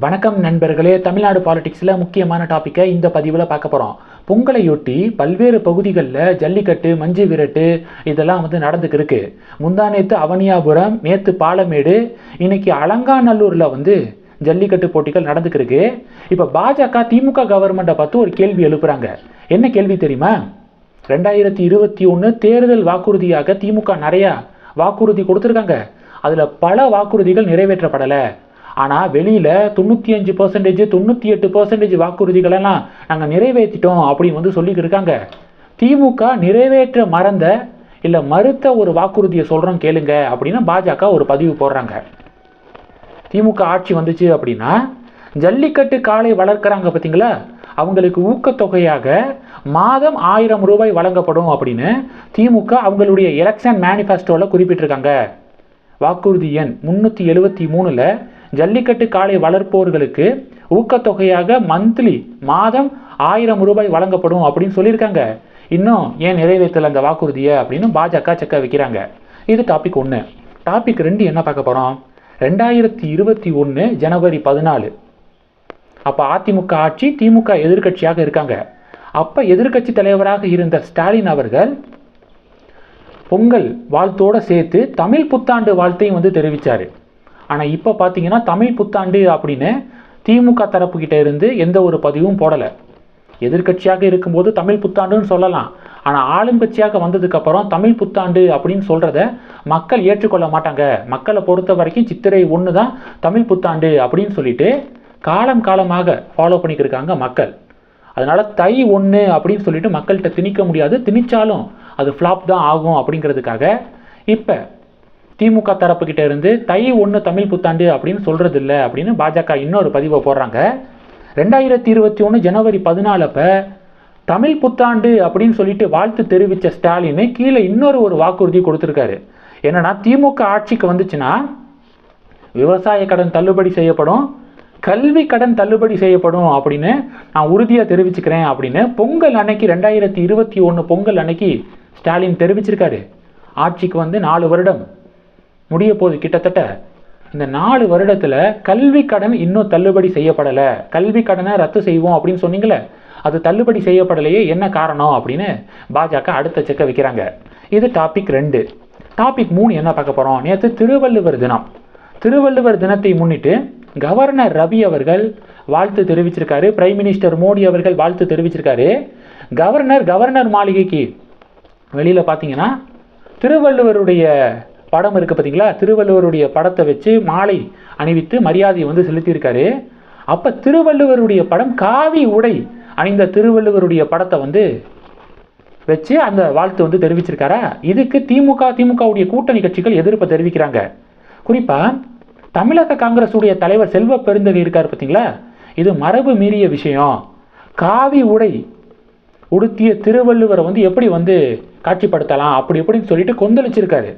வணக்கம் நண்பர்களே. தமிழ்நாடு பாலிடிக்ஸில் முக்கியமான டாப்பிக்கை இந்த பதிவில் பார்க்க போகிறோம் பொங்கலையொட்டி பல்வேறு பகுதிகளில் ஜல்லிக்கட்டு மஞ்சு விரட்டு இதெல்லாம் வந்து நடந்துக்கு இருக்கு. முந்தா நேற்று அவனியாபுரம் நேற்று பாலமேடு இன்னைக்கு அலங்காநல்லூரில் வந்து ஜல்லிக்கட்டு போட்டிகள் நடந்துக்கு இருக்கு. இப்போ பாஜக திமுக கவர்மெண்ட்டை பார்த்து ஒரு கேள்வி எழுப்புறாங்க. என்ன கேள்வி தெரியுமா? ரெண்டாயிரத்தி இருபத்தி ஒன்று தேர்தல் வாக்குறுதியாக திமுக நிறையா வாக்குறுதி கொடுத்துருக்காங்க. அதில் பல வாக்குறுதிகள் நிறைவேற்றப்படலை. ஆனால் வெளியில் தொண்ணூற்றி அஞ்சு பர்சன்டேஜ் தொண்ணூற்றி எட்டு பர்சன்டேஜ் வாக்குறுதிகளெல்லாம் நாங்கள் நிறைவேற்றிட்டோம் அப்படின்னு வந்து சொல்லிட்டு இருக்காங்க. திமுக நிறைவேற்ற மறந்த இல்லை மறுத்த ஒரு வாக்குறுதியை சொல்கிறோம் கேளுங்க அப்படின்னு பாஜக ஒரு பதிவு போடுறாங்க. திமுக ஆட்சி வந்துச்சு அப்படின்னா ஜல்லிக்கட்டு காளை வளர்க்குறாங்க பார்த்தீங்களா அவங்களுக்கு ஊக்கத்தொகையாக மாதம் ஆயிரம் ரூபாய் வழங்கப்படும் அப்படின்னு திமுக அவங்களுடைய எலெக்ஷன் மேனிஃபெஸ்டோவில் குறிப்பிட்டிருக்காங்க. வாக்குறுதி எண் முந்நூற்றி எழுபத்தி மூணில் ஜல்லிக்கட்டு காளை வளர்ப்போர்களுக்கு ஊக்கத்தொகையாக மந்த்லி மாதம் ஆயிரம் ரூபாய் வழங்கப்படும் அப்படின்னு சொல்லியிருக்காங்க. இன்னும் ஏன் நிறைவேற்றல அந்த வாக்குறுதியை அப்படின்னு பாஜக செக்க வைக்கிறாங்க. இது டாபிக் ஒன்று டாபிக் ரெண்டு என்ன பார்க்க போகிறோம் ரெண்டாயிரத்தி இருபத்தி ஒன்று ஜனவரி பதினாலு. அப்போ அதிமுக ஆட்சி திமுக எதிர்க்கட்சியாக இருக்காங்க. அப்போ எதிர்க்கட்சி தலைவராக இருந்த ஸ்டாலின் அவர்கள் பொங்கல் வாழ்த்தோடு சேர்த்து தமிழ் புத்தாண்டு வாழ்த்தையும் வந்து தெரிவித்தார் ஆனால் இப்போ பார்த்தீங்கன்னா தமிழ் புத்தாண்டு அப்படின்னு திமுக தரப்புக்கிட்ட இருந்து எந்த ஒரு பதிவும் போடலை. எதிர்க்கட்சியாக இருக்கும்போது தமிழ் புத்தாண்டுன்னு சொல்லலாம். ஆனால் ஆளுங்கட்சியாக வந்ததுக்கப்புறம் தமிழ் புத்தாண்டு அப்படின்னு சொல்கிறத மக்கள் ஏற்றுக்கொள்ள மாட்டாங்க. மக்களை பொறுத்த வரைக்கும் சித்திரை ஒன்று தான் தமிழ் புத்தாண்டு அப்படின்னு சொல்லிட்டு காலம் காலமாக ஃபாலோ பண்ணிக்கிருக்காங்க மக்கள். அதனால் தை ஒன்று அப்படின்னு சொல்லிட்டு மக்கள்கிட்ட திணிக்க முடியாது. திணிச்சாலும் அது ஃப்ளாப் தான் ஆகும் அப்படிங்கிறதுக்காக இப்போ திமுக தரப்புக்கிட்ட இருந்து தை ஒன்று தமிழ் புத்தாண்டு அப்படின்னு சொல்கிறது இல்லை அப்படின்னு பாஜக இன்னொரு பதிவை போடுறாங்க. ரெண்டாயிரத்தி இருபத்தி ஒன்று ஜனவரி பதினாலு அப்போ தமிழ் புத்தாண்டு அப்படின்னு சொல்லிட்டு வாழ்த்து தெரிவித்த ஸ்டாலின் கீழே இன்னொரு ஒரு வாக்குறுதி கொடுத்துருக்காரு. என்னன்னா திமுக ஆட்சிக்கு வந்துச்சுன்னா விவசாய கடன் தள்ளுபடி செய்யப்படும் கல்வி கடன் தள்ளுபடி செய்யப்படும் அப்படின்னு நான் உறுதியாக தெரிவிச்சுக்கிறேன் அப்படின்னு பொங்கல் அன்னைக்கு ரெண்டாயிரத்தி இருபத்தி ஒன்று பொங்கல் அன்னைக்கு ஸ்டாலின் தெரிவிச்சிருக்காரு. ஆட்சிக்கு வந்து நாலு வருடம். முடிய போது கிட்டத்தட்ட இந்த நாலு வருடத்தில் கல்வி கடன் இன்னும் தள்ளுபடி செய்யப்படலை. கல்வி கடனை ரத்து செய்வோம் அப்படின்னு சொன்னீங்களே அது தள்ளுபடி செய்யப்படலையே என்ன காரணம் அப்படின்னு பாஜக அடுத்த செக்க வைக்கிறாங்க. இது டாபிக் ரெண்டு. டாபிக் மூணு என்ன பார்க்க போகிறோம் நேற்று திருவள்ளுவர் தினம். திருவள்ளுவர் தினத்தை முன்னிட்டு கவர்னர் ரவி அவர்கள் வாழ்த்து தெரிவிச்சிருக்காரு. பிரைம் மினிஸ்டர் மோடி அவர்கள் வாழ்த்து தெரிவிச்சிருக்காரு. கவர்னர் கவர்னர் மாளிகைக்கு வெளியில் பார்த்தீங்கன்னா திருவள்ளுவருடைய படம் இருக்குது பார்த்தீங்களா திருவள்ளுவருடைய படத்தை வச்சு மாலை அணிவித்து மரியாதையை வந்து செலுத்தியிருக்காரு. அப்போ திருவள்ளுவருடைய படம் காவி உடை அணிந்த திருவள்ளுவருடைய படத்தை வந்து வச்சு அந்த வாழ்த்து வந்து தெரிவிச்சிருக்காரா? இதுக்கு திமுக திமுகவுடைய கூட்டணி கட்சிகள் எதிர்ப்பை தெரிவிக்கிறாங்க. குறிப்பாக தமிழக காங்கிரஸுடைய தலைவர் செல்வ பெருந்தகை இருக்கார் பார்த்தீங்களா இது மரபு மீறிய விஷயம். காவி உடை உடுத்திய திருவள்ளுவரை வந்து எப்படி வந்து காட்சிப்படுத்தலாம்? அப்படி எப்படின்னு சொல்லிட்டு கொந்தளிச்சிருக்காரு.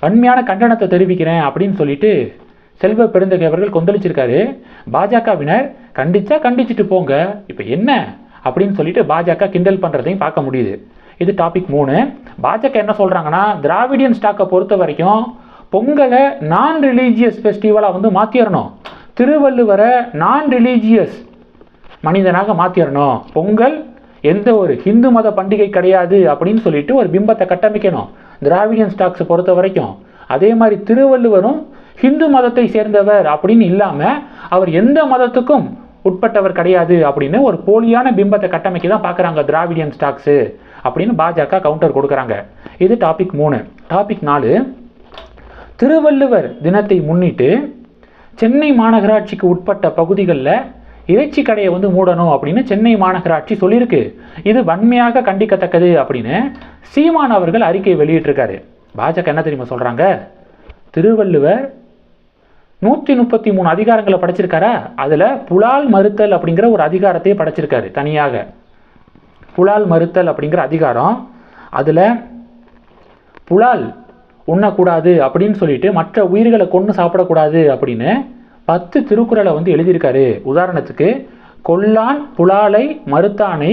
வன்மையான கண்டனத்தை தெரிவிக்கிறேன் அப்படின்னு சொல்லிட்டு செல்வ பெருந்தகை அவர்கள் கொந்தளிச்சிருக்காரு. பாஜகவினர் கண்டிச்சா கண்டிச்சுட்டு போங்க. இப்போ என்ன? அப்படின்னு சொல்லிட்டு பாஜக கிண்டல் பண்ணுறதையும் பார்க்க முடியுது. இது டாபிக் மூணு. பாஜக என்ன சொல்கிறாங்கன்னா திராவிடியன் ஸ்டாக்கை பொறுத்த வரைக்கும் பொங்கலை நான் ரிலீஜியஸ் ஃபெஸ்டிவலாக வந்து மாற்றிடணும் திருவள்ளுவரை நான் ரிலீஜியஸ் மனிதனாக மாற்றிடணும் பொங்கல் எந்த ஒரு ஹிந்து மத பண்டிகை கிடையாது அப்படின்னு சொல்லிட்டு ஒரு பிம்பத்தை கட்டமைக்கணும். திராவிடியன் ஸ்டாக்ஸை பொறுத்த வரைக்கும். அதே மாதிரி திருவள்ளுவரும் ஹிந்து மதத்தை சேர்ந்தவர் அப்படின்னு இல்லாமல் அவர் எந்த மதத்துக்கும் உட்பட்டவர் கிடையாது அப்படின்னு ஒரு போலியான பிம்பத்தை கட்டமைக்க தான் பார்க்குறாங்க திராவிடியன் ஸ்டாக்ஸு அப்படின்னு பாஜக கவுண்டர் கொடுக்குறாங்க. இது டாபிக் மூணு. டாபிக் நாலு. திருவள்ளுவர் தினத்தை முன்னிட்டு சென்னை மாநகராட்சிக்கு உட்பட்ட பகுதிகளில் இறைச்சி கடையை வந்து மூடணும் அப்படின்னு சென்னை மாநகராட்சி சொல்லியிருக்கு. இது வன்மையாக கண்டிக்கத்தக்கது அப்படின்னு சீமான் அவர்கள் அறிக்கை வெளியிட்டிருக்காரு. பாஜக என்ன தெரியுமா சொல்கிறாங்க திருவள்ளுவர் நூற்றி முப்பத்தி மூணு அதிகாரங்களை படைச்சிருக்காரா? அதில் புலால் மறுத்தல் அப்படிங்கிற ஒரு அதிகாரத்தையே படைச்சிருக்காரு தனியாக. புலால் மறுத்தல் அப்படிங்கிற அதிகாரம். அதில் புலால் உண்ணக்கூடாது அப்படின்னு சொல்லிட்டு மற்ற உயிர்களை கொன்று சாப்பிடக்கூடாது அப்படின்னு பத்து திருக்குறளை வந்து எழுதியிருக்காரு. உதாரணத்துக்கு கொல்லான் புலாலை மறுத்தானை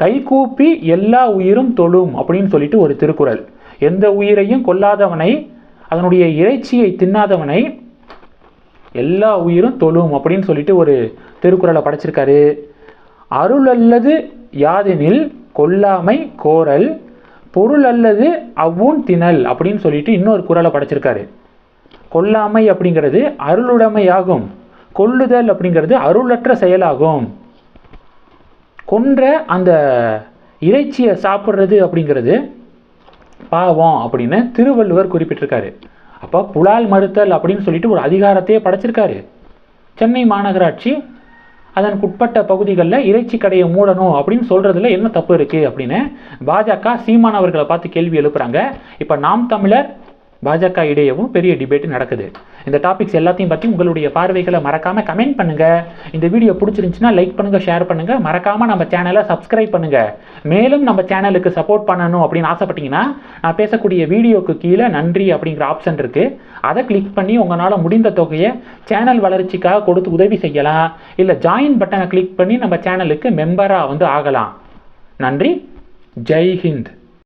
கைகூப்பி எல்லா உயிரும் தொழும் அப்படின்னு சொல்லிட்டு ஒரு திருக்குறள். எந்த உயிரையும் கொல்லாதவனை அதனுடைய இறைச்சியை தின்னாதவனை எல்லா உயிரும் தொழும் அப்படின்னு சொல்லிட்டு ஒரு திருக்குறளை படைச்சிருக்காரு. அருள் அல்லது யாதெனில் கொல்லாமை கோரல் பொருள் அல்லது அவ்வூன் திணல் அப்படின்னு சொல்லிட்டு இன்னொரு குரலை படைச்சிருக்காரு. கொல்லாமை அப்படிங்கிறது அருளுடைமையாகும். கொல்லுதல் அப்படிங்கிறது அருளற்ற செயலாகும். கொன்ற அந்த இறைச்சியை சாப்பிட்றது அப்படிங்கிறது பாவம் அப்படின்னு திருவள்ளுவர் குறிப்பிட்டிருக்காரு. அப்போ புலால் மறுத்தல் அப்படின்னு சொல்லிட்டு ஒரு அதிகாரத்தையே படைச்சிருக்காரு. சென்னை மாநகராட்சி அதற்குட்பட்ட பகுதிகளில் இறைச்சி கடையை மூடணும் அப்படின்னு சொல்கிறதுல என்ன தப்பு இருக்குது அப்படின்னு பாஜக சீமான் அவர்களை பார்த்து கேள்வி எழுப்புறாங்க. இப்போ நாம் தமிழர் பாஜக இடையவும் பெரிய டிபேட் நடக்குது. இந்த டாபிக்ஸ் எல்லாத்தையும் பற்றி உங்களுடைய பார்வைகளை மறக்காமல் கமெண்ட் பண்ணுங்கள் இந்த வீடியோ பிடிச்சிருந்துச்சுன்னா லைக் பண்ணுங்கள் ஷேர் பண்ணுங்கள் மறக்காமல் நம்ம சேனலை சப்ஸ்கிரைப் பண்ணுங்கள் மேலும் நம்ம சேனலுக்கு சப்போர்ட் பண்ணணும் அப்படின்னு ஆசைப்பட்டீங்கன்னா நான் பேசக்கூடிய வீடியோக்கு கீழே நன்றி அப்படிங்கிற ஆப்ஷன் இருக்குது அதை கிளிக் பண்ணி உங்களால் முடிந்த தொகையை சேனல் வளர்ச்சிக்காக கொடுத்து உதவி செய்யலாம். இல்லை ஜாயின் பட்டனை கிளிக் பண்ணி நம்ம சேனலுக்கு மெம்பராக வந்து ஆகலாம். நன்றி. ஜெய் ஹிந்த்.